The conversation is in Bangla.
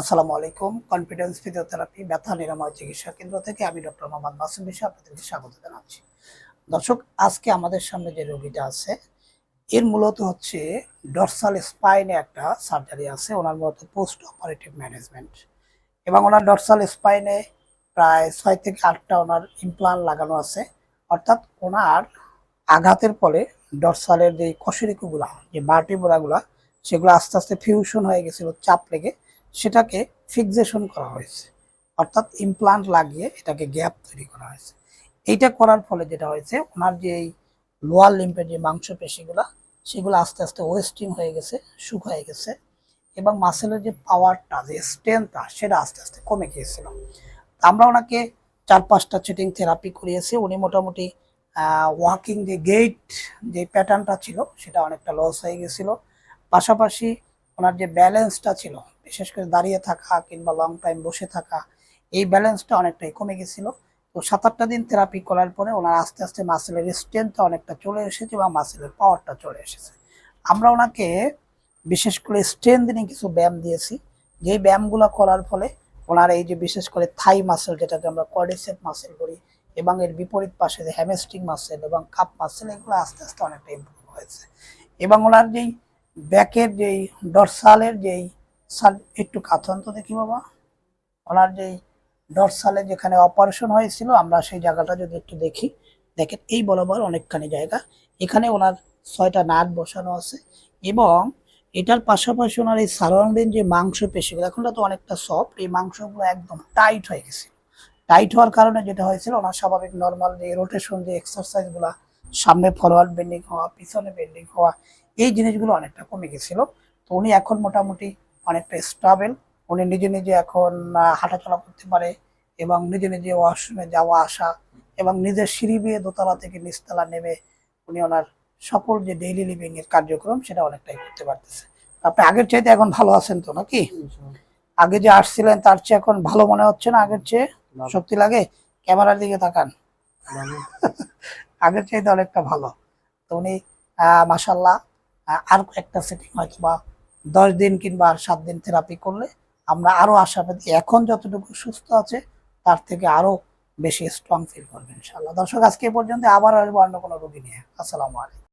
আসসালামু আলাইকুম কনফিডেন্স ফিজিওথেরাপি ব্যথা নিরাময় চিকিৎসা কেন্দ্র থেকে আমি ডক্টর মোহাম্মদ মাসুম বিশা আপনাদেরকে স্বাগত জানাচ্ছি। দর্শক, আজকে আমাদের সামনে যে রোগীটা আছে, এর মূলত হচ্ছে ডরসাল স্পাইনে একটা সার্জারি আছে, ওনার মূলত পোস্ট অপারেটিভ ম্যানেজমেন্ট এবং ওনার ডরসাল স্পাইনে প্রায় ছয় থেকে আটটা ওনার ইমপ্লান্ট লাগানো আছে। অর্থাৎ ওনার আঘাতের ফলে ডরসালের যে কশেরিকুগুলা যে বার্টিবোরাগুলা সেগুলো আস্তে আস্তে ফিউশন হয়ে গেছিল, চাপ লেগে সেটাকে ফিক্সেশন করা হয়েছে। অর্থাৎ ইমপ্লান্ট লাগিয়ে এটাকে গ্যাপ তৈরি করা হয়েছে। এইটা করার ফলে যেটা হয়েছে, ওনার যে এই লোয়ার লিম্পের যে মাংসপেশিগুলা, সেগুলো আস্তে আস্তে ওয়েস্টিং হয়ে গেছে শুকায় গেছে এবং মাসেলের যে পাওয়ারটা যে স্ট্রেংথটা সেটা আস্তে আস্তে কমে গিয়েছিল। আমরা ওনাকে চার পাঁচটা চিটিং থেরাপি করিয়েছি। উনি মোটামুটি ওয়াকিং যে গেট যে প্যাটার্নটা ছিল, সেটা অনেকটা লস হয়ে গেছিল। পাশাপাশি ওনার যে ব্যালেন্সটা ছিল বিশেষ করে দাঁড়িয়ে থাকা কিংবা লং টাইম বসে থাকা, এই ব্যালেন্সটা অনেকটাই কমে গেছিল। তো সাত আটটা দিন থেরাপি করার পরে ওনার আস্তে আস্তে মাসেলের স্ট্রেংথটা অনেকটা চলে এসেছে বা মাসেলের পাওয়ারটা চলে এসেছে। আমরা ওনাকে বিশেষ করে স্ট্রেংথেনিং কিছু ব্যায়াম দিয়েছি। যেই ব্যায়ামগুলো করার ফলে ওনার এই যে বিশেষ করে থাই মাসেল যেটাকে আমরা কর্ডিসেপ মাসেল করি এবং এর বিপরীত পাশে যে হ্যামেস্টিং মাসেল এবং কাপ মাসেল এগুলো আস্তে আস্তে অনেকটা ইম্প্রুভ হয়েছে। এবং ওনার যেই ব্যাকের যেই ডরসালের যেই সাল একটু কাথন তো দেখি বাবা। ওনার যেই ডরসালে যেখানে অপারেশন হয়েছিল, আমরা সেই জায়গাটা যদি একটু দেখি, দেখেন এই বরাবর অনেকখানি জায়গা। এখানে ওনার ছয়টা নাট বসানো আছে এবং এটার পাশাপাশি ওনার এই সারাউন্ডিং যে মাংস পেশিগুলো এখনটা তো অনেকটা সফট এই মাংসগুলো একদম টাইট হয়ে গেছে। টাইট হওয়ার কারণে যেটা হয়েছিল, ওনার স্বাভাবিক নর্মাল যে রোটেশন যে এক্সারসাইজগুলো সামনে ফরওয়ার্ড বেন্ডিং হওয়া, পিছনে বেন্ডিং হওয়া, এই জিনিসগুলো অনেকটা কমে গেছিল। তো উনি এখন মোটামুটি অনেকটা স্টাবেল উনি নিজে নিজে এখন হাঁটাচলা করতে পারে এবং নিজে নিজে ওয়াশরুমে যাওয়া আসা এবং নিজের সিঁড়ি বিয়ে দোতলা থেকে নিচতলা নেমে উনি ওনার সকল যে ডেইলি লিভিং এর কার্যক্রম সেটা অনেকটাই করতে পারতেছে। আপনি আগের চাইতে এখন ভালো আছেন তো নাকি? আগে যে আসছিলেন তার চেয়ে এখন ভালো মনে হচ্ছে না আগের চেয়ে? শক্তি লাগে? ক্যামেরার দিকে তাকান। আগের চাইতে অনেকটা ভালো। তো উনি মাসাল্লাহ আর একটা সেটিং হয়তো বা দশ দিন কিংবা আর সাত দিন থেরাপি করলে আমরা আরও আশাবাদী এখন যতটুকু সুস্থ আছে, তার থেকে আরও বেশি স্ট্রং ফিল করবেন ইনশাল্লাহ দর্শক, আজকে পর্যন্ত আবার আসব অন্য কোনো রোগী নিয়ে। আসসালামু আলাইকুম।